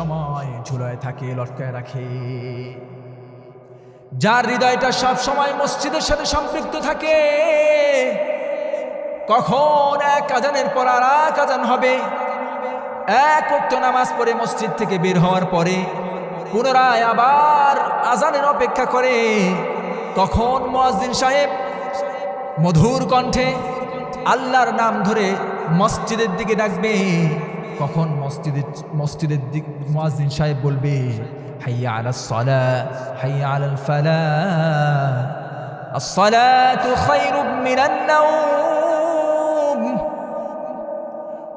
সময় ঝুলায় থাকে লটকায় রাখে। যার হৃদয়টা সব সময় মসজিদের সাথে সম্পৃক্ত থাকে, কখন এক আজানের পর আর এক আজান হবে? এক উক্ত নামাজ পড়ে মসজিদ থেকে বের হওয়ার পরে পুনরায় আবার আজানের অপেক্ষা করে, কখন মুয়াজ্জিন সাহেব মধুর কণ্ঠে আল্লাহর নাম ধরে মসজিদের দিকে ডাকবে কখন মসজিদের মসজিদের দিক মুয়াজ্জিন সাহেব বলবে হাইয়া আলা সলা হাইয়া আলাল ফালা الصلاة خير من النوم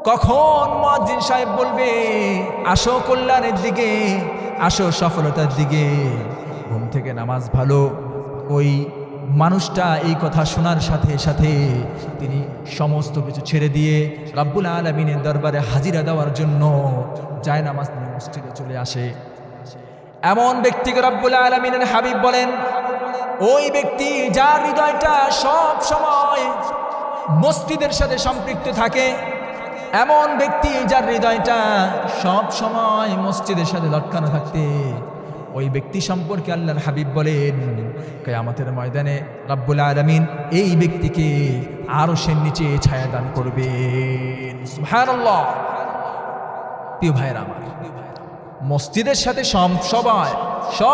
কখন মুয়াজ্জিন সাহেব বলবে আসো কল্যাণের দিকে আসো সফলতার দিকে ঘুম থেকে নামাজ ভালো ওই মানুষটা এই কথা শোনার সাথে সাথে তিনি সমস্ত কিছু ছেড়ে দিয়ে রাব্বুল আলমিনের দরবারে হাজিরা দেওয়ার জন্য যায় নামাজ নিয়ে মসজিদে চলে আসে। এমন ব্যক্তিকে রব্বুল আলমিনের হাবিব বলেন, ওই ব্যক্তি যার হৃদয়টা সব সময় মসজিদের সাথে সম্পৃক্ত থাকে, এমন ব্যক্তি যার হৃদয়টা সব সময় মসজিদের সাথে লটকানো থাকতে ওই ব্যক্তি সম্পর্কে আল্লাহর হাবিব বলেন, কেয়ামতের ময়দানে রাব্বুল আলমিন এই ব্যক্তিকে আরও সে নিচে ছায়া দান করবেন। প্রিয় ভাইয়ের আমার, মসজিদের সাথে সব সবাই সব